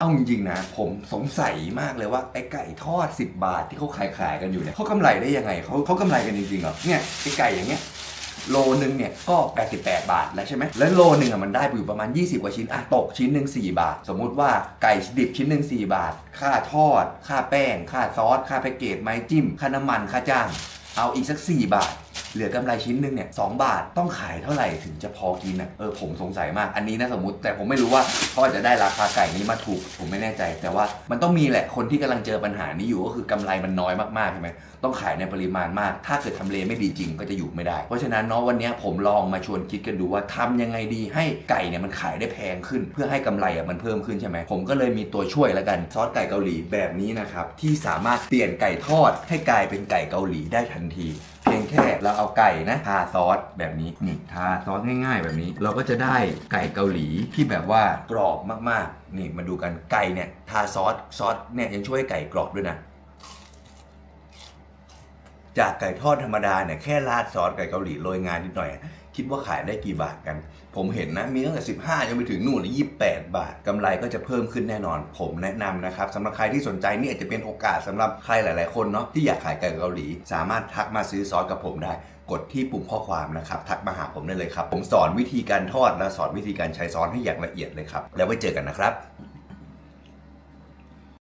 เอาจริงๆนะ ผมสงสัยมากเลยว่าไอ้ไก่ทอด 10 บาทที่เขาขายขายกันอยู่เนี่ยเขากำไรได้ยังไงเขาเขากำไรกันจริงๆเหรอเนี่ยไอ้ไก่อย่างเงี้ยโลนึงเนี่ยก็ 88 บาทแล้วใช่ไหมแล้วโลนึงอะมันได้อยู่ประมาณ 20 กว่าชิ้นอะตกชิ้นหนึ่ง4 บาท สมมุติว่าไก่ดิบชิ้นหนึ่ง4 บาท ค่าทอด ค่าแป้ง ค่าซอส ค่าแพ็กเกจไม้จิ้ม ค่าน้ำมันค่าจ้าง เอาอีกสัก 4 บาท เหลือกำไรชิ้นหนึ่งเนี่ยสบาทต้องขายเท่าไหร่ถึงจะพอกินอะเออผมสงสัยมากอันนี้นะสมมติ แต่ผมไม่รู้ว่าเขาอาจจะได้ราคาไก่นี้มาถูกผมไม่แน่ใจ แต่ว่ามันต้องมีแหละคนที่กำลังเจอปัญหานี้อยู่ก็คือกำไรมันน้อยมากๆใช่ไหมต้องขายในปริมาณมาก ถ้าเกิดทำเลไม่ดีจริงก็จะอยู่ไม่ได้ เพราะฉะนั้นเนาะวันนี้ผมลองมาชวนคิดกันดูว่าทำยังไงดีให้ไก่เนี่ยมันขายได้แพงขึ้น เพื่อให้กำไรอะมันเพิ่มขึ้นใช่ไหมผมก็เลยมีตัวช่วยแล้วกันซอสไก่เกาหลีแบบนี้นะครับที่สามารถเปลี่ยนไก่ทอดให้กลายเป็นไก่เกาหลีได้ทันที แค่เราเอาไก่นะทาซอสแบบนี้นี่ทาซอสง่าย ๆ แบบนี้ เราก็จะได้ไก่เกาหลีที่แบบว่ากรอบมากๆ นี่มาดูกันไก่เนี่ยทาซอสซอสเนี่ยยังช่วยให้ไก่กรอบด้วยนะ จากไก่ทอดธรรมดาเนี่ยแค่ราดซอสไก่เกาหลีโรยงานนิดหน่อย คิดว่าขายได้กี่บาทกัน ผมเห็นนะ มีตั้งแต่ 15จนไปถึงนู่นเลย28บาทกำไรก็จะเพิ่มขึ้นแน่นอน ผมแนะนำนะครับสำหรับใครที่สนใจนี่อาจจะเป็นโอกาสสำหรับใครหลาย ๆ คนเนาะที่อยากขายไก่เกาหลี สามารถทักมาซื้อซอสกับผมได้ กดที่ปุ่มข้อความนะครับทักมาหาผมได้เลยครับผมสอนวิธีการทอดและสอนวิธีการใช้ซอสให้อย่างละเอียดเลยครับแล้วไว้เจอกันนะครับ